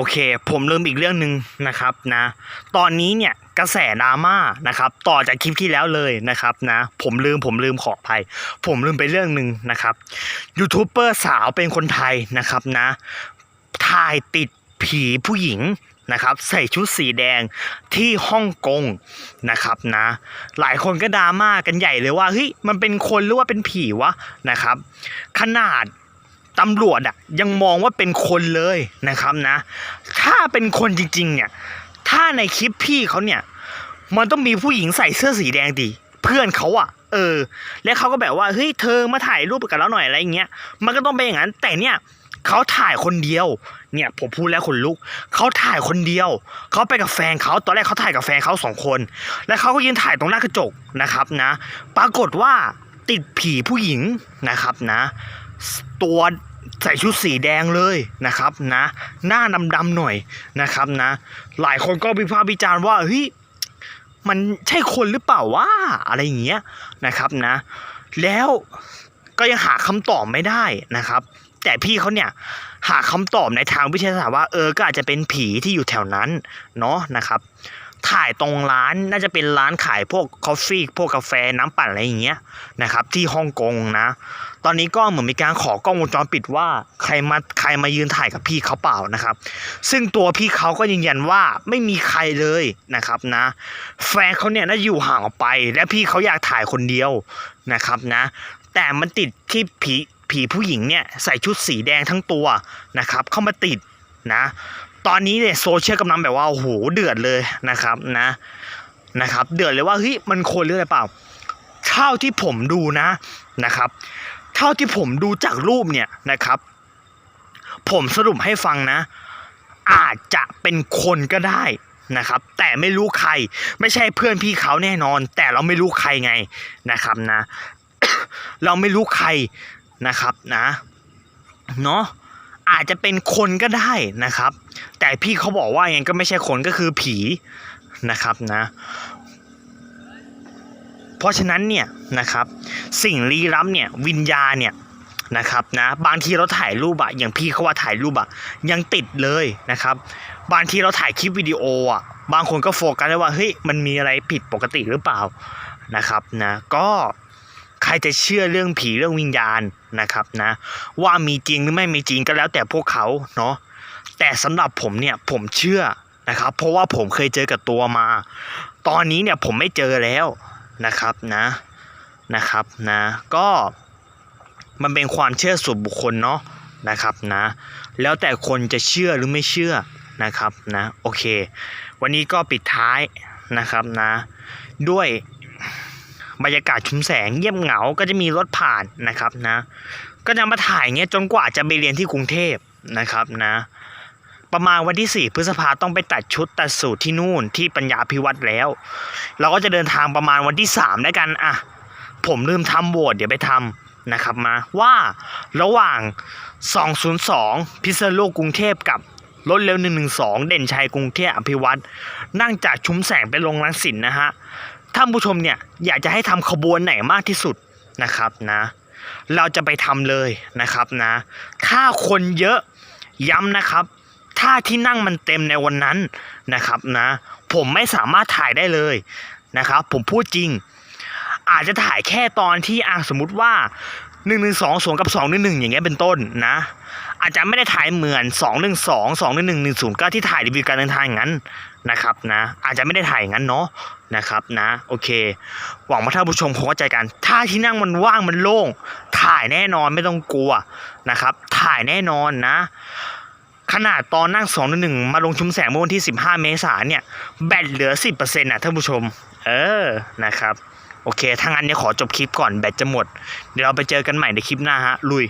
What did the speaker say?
โอเค ผมลืมอีกเรื่องหนึ่งนะครับนะ ตอนนี้เนี่ยกระแสดราม่านะครับต่อจากคลิปที่แล้วเลยนะครับนะผมลืมผมลืมขออภัย ผมลืมไปเรื่องหนึ่งนะครับยูทูบเบอร์สาวเป็นคนไทยนะครับนะถ่ายติดผีผู้หญิงนะครับใส่ชุดสีแดงที่ฮ่องกงนะครับนะ หลายคนก็ดราม่ากันใหญ่เลยว่าเฮ้ยมันเป็นคนหรือว่าเป็นผีวะนะครับ ขนาด ตำรวจอะยังมองว่าเป็นคนเลยนะครับนะ ถ้าเป็นคนจริง ๆ เนี่ย ถ้าในคลิปพี่เขาเนี่ย มันต้องมีผู้หญิงใส่เสื้อสีแดงดิเพื่อนเขาอะเออ แล้วเขาก็แบบว่าเฮ้ยเธอมาถ่ายรูปกับเราหน่อยอะไรอย่างเงี้ยมันก็ต้องเป็นอย่างนั้น แต่เนี่ยเขาถ่ายคนเดียว เนี่ยผมพูดแล้วขนลุกเขาถ่ายคนเดียว เขาไปกับแฟนเขาตอนแรกเขาถ่ายกับแฟนเขาสองคน แล้วเขาก็ยืนถ่ายตรงหน้ากระจกนะครับนะ ปรากฏว่าติดผีผู้หญิงนะครับนะ ตัวใส่ชุดสีแดงเลยนะครับนะหน้าดำๆหน่อยนะครับนะ หลายคนก็วิพากษ์วิจารณ์ว่าเฮ้ยมันใช่คนหรือเปล่าว่าอะไรอย่างเงี้ยนะครับนะ แล้วก็ยังหาคำตอบไม่ได้นะครับ แต่พี่เขาเนี่ยหาคำตอบในทางวิทยาศาสตร์ว่าเออก็อาจจะเป็นผีที่อยู่แถวนั้นเนาะนะครับ ถ่ายตรงร้านน่าจะเป็นร้านขายพวกกาแฟพวกกาแฟน้ำปั่นอะไรอย่างเงี้ยนะครับที่ฮ่องกงนะ ตอนนี้ก็เหมือนมีการขอกล้องวงจรปิดว่าใครมาใครมายืนถ่ายกับพี่เขาเปล่านะครับ ซึ่งตัวพี่เขาก็ยืนยันว่าไม่มีใครเลยนะครับนะ แฟนเขาเนี่ยน่าอยู่ห่างออกไป และพี่เขาอยากถ่ายคนเดียวนะครับนะ แต่มันติดที่ผีผีผู้หญิงเนี่ยใส่ชุดสีแดงทั้งตัวนะครับเข้ามาติดนะ ตอนนี้เนี่ยโซเชียลกำลังแบบว่าโอ้โหเดือดเลยนะครับนะนะครับ เดือดเลยว่าเฮ้ยมันคนหรืออะไรเปล่า เท่าที่ผมดูนะนะครับ เท่าที่ผมดูจากรูปเนี่ยนะครับ ผมสรุปให้ฟังนะ อาจจะเป็นคนก็ได้นะครับ แต่ไม่รู้ใครไม่ใช่เพื่อนพี่เขาแน่นอน แต่เราไม่รู้ใครไงนะครับนะ เราไม่รู้ใครนะครับนะเนาะ อาจจะเป็นคนก็ได้นะครับ แต่พี่เขาบอกว่ายังก็ไม่ใช่คนก็คือผีนะครับนะ เพราะฉะนั้นเนี่ยนะครับ สิ่งลี้ลับเนี่ยวิญญาณเนี่ยนะครับนะบางทีเราถ่ายรูปอะอย่างพี่เขาว่าถ่ายรูปอะยังติดเลยนะครับ บางทีเราถ่ายคลิปวิดีโออะบางคนก็โฟกัสได้ว่าเฮ้ยมันมีอะไรผิดปกติหรือเปล่านะครับนะก็ ครจะเชื่อเรื่องผีเรื่องวิญญาณนะครับนะว่ามีจริงหรือไม่มีจริงก็แล้วแต่พวกเขาเนาะแต่สำหรับผมเนี่ยผมเชื่อนะครับ เพราะว่าผมเคยเจอกับตัวมา ตอนนี้เนี่ยผมไม่เจอแล้วนะครับนะนะครับนะก็มันเป็นความเชื่อส่วนบุคคลเนาะนะครับนะแล้วแต่คนจะเชื่อหรือไม่เชื่อนะครับนะโอเค วันนี้ก็ปิดท้ายนะครับนะด้วย บรรยากาศชุมแสงเงียบเหงาก็จะมีรถผ่านนะครับนะ ก็จะมาถ่ายเงี้ยจนกว่าจะไปเรียนที่กรุงเทพนะครับนะ ประมาณวันที่ 4 พฤษภาต้องไปตัดชุดตัดสูตรที่นู่นที่ปัญญาพิวัตรแล้ว เราก็จะเดินทางประมาณวันที่3ได้วกันอะผมลืมทำโหวตเดี๋ยวไปทำนะครับมาว่าระหว่าง 202 พิษณุโลกกรุงเทพกับรถเร็ว 112 เด่นชัยกรุงเทพอภิวัตรนั่งจากชุมแสงไปลงรังสิตนะฮะ ท่านผู้ชมเนี่ยอยากจะให้ทำขบวนไหนมากที่สุดนะครับนะ เราจะไปทำเลยนะครับนะ ถ้าคนเยอะย้ำนะครับ ถ้าที่นั่งมันเต็มในวันนั้นนะครับนะ ผมไม่สามารถถ่ายได้เลยนะครับ ผมพูดจริง อาจจะถ่ายแค่ตอนที่อะสมมติว่า 1นึสองกับ2นึอย่างเงี้ยเป็นต้นนะ อาจจะไม่ได้ถ่ายเหมือน2 1 2 2 1 1 1 0ก็ที่ถ่ายรีวิวการเดินทางอย่างนั้นนะครับนะอาจจะไม่ได้ถ่ายอย่างนั้นเนาะนะครับนะโอเค หวังว่าท่านผู้ชมคงเข้าใจกัน ถ้าที่นั่งมันว่างมันโล่ง ถ่ายแน่นอนไม่ต้องกลัวนะครับ ถ่ายแน่นอนนะขนาดตอนนั่ง2นึ1มาลงชุมแสงเมื่อวันที่ 15 เมษายนเนี่ย แบตเหลือ 10%นะท่านผู้ชม เออนะครับ โอเค ถ้างั้นเนี่ยขอจบคลิปก่อนแบตจะหมด เดี๋ยวเราไปเจอกันใหม่ในคลิปหน้าฮะ ลุย